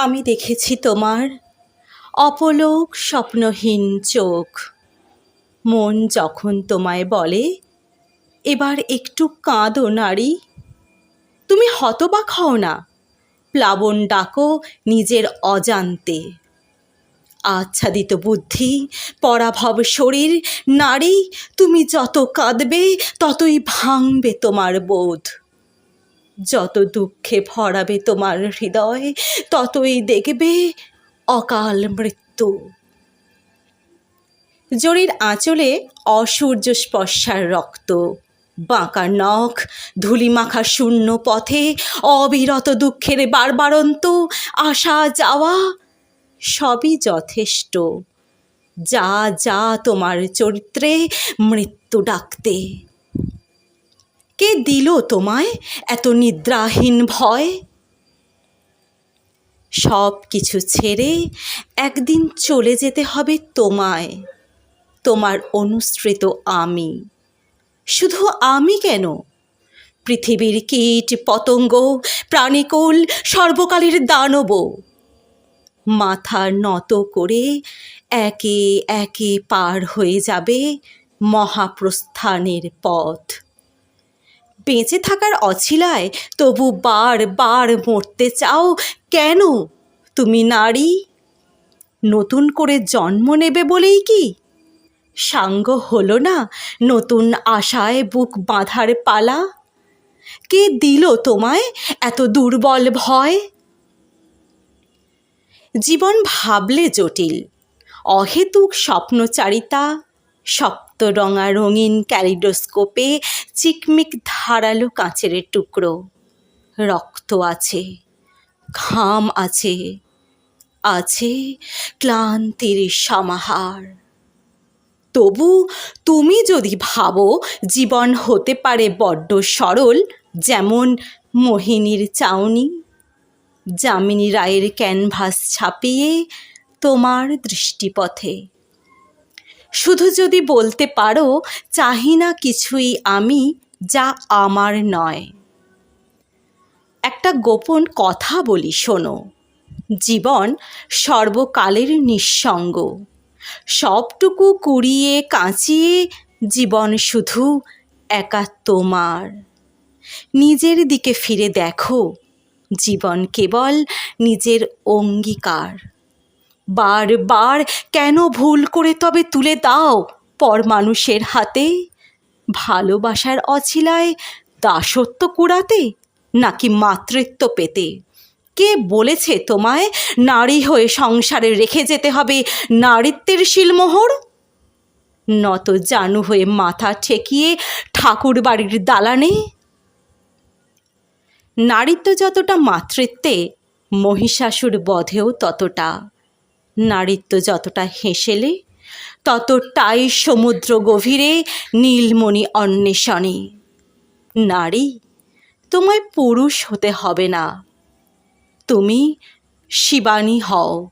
আমি দেখেছি তোমার অপলোক স্বপ্নহীন চোখ। মন যখন তোমায় বলে, এবার একটু কাঁদো নারী। তুমি হতবাক হও না। প্লাবন ডাকো নিজের অজান্তে। আচ্ছাদিত বুদ্ধি, পরাভব শরীর। নারী, তুমি যত কাঁদবে, ততই ভাঙবে তোমার বোধ। যত দুঃখে ভরাবে তোমার হৃদয়, ততই দেখবে অকাল মৃত্যু। জরির আঁচলে অসূর্য স্পর্শার রক্ত বাঁকা নখ, ধুলিমাখা শূন্য পথে অবিরত দুঃখের বারবারন্ত আসা যাওয়া সবই যথেষ্ট। যা যা তোমার চরিত্রে মৃত্যু ডাকতে। কে দিল তোমায় এত নিদ্রাহীন ভয়? সব কিছু ছেড়ে একদিন চলে যেতে হবে তোমায়, তোমার অনুসৃত আমি। শুধু আমি কেন? পৃথিবীর কীট, পতঙ্গ, প্রাণীকুল, সর্বকালের দানব, মাথা নত করে একে একে পার হয়ে যাবে মহাপ্রস্থানের পথ। বেঁচে থাকার অছিলায় তবু বার বার মরতে চাও কেন? তুমি নারী। নতুন করে জন্ম নেবে বলেই কি? সাঙ্গ হলো না নতুন আশায় বুক বাঁধার পালা। কে দিল তোমায় এত দুর্বল ভয়? জীবন ভাবলে জটিল, অহেতুক স্বপ্নচারিতা। সপ্তরঙা রঙিন ক্যারিডোস্কোপে চিকমিক ধারালো কাঁচের টুকরো। রক্ত আছে, ঘাম আছে আছে ক্লান্তির সমাহার। তবু তুমি যদি ভাবো জীবন হতে পারে বড্ড সরল, যেমন মোহিনীর চাউনি, যামিনী রায়ের ক্যানভাস ছাপিয়ে তোমার দৃষ্টিপথে। শুধু যদি বলতে পারো, চাহি না কিছুই আমি, যা আমার নয়। একটা গোপন কথা বলি, শোনো। জীবন সর্বকালের নিঃসঙ্গ। সবটুকু কুড়িয়ে কাঁচিয়ে জীবন শুধু একা তোমার। নিজের দিকে ফিরে দেখো, জীবন কেবল নিজের অঙ্গীকার। বারবার কেন ভুল করে তবে তুলে দাও পর মানুষের হাতে? ভালোবাসার অছিলায় দাসত্ব কুড়াতে নাকি মাতৃত্ব পেতে? কে বলেছে তোমায় নারী হয়ে সংসারে রেখে যেতে হবে নারীত্বের শিলমোহর? নত জানু হয়ে মাথা ঠেকিয়ে ঠাকুর বাড়ির দালানে? নারীত্ব যতটা মাতৃত্বে, মহিষাসুর বধেও ততটা। নারীত্ব যতটা হেসেলে, ততটাই সমুদ্র গভীরে নীলমণি অন্বেষণে। নারী, তোমায় পুরুষ হতে হবে না। তুমি শিবানী হও।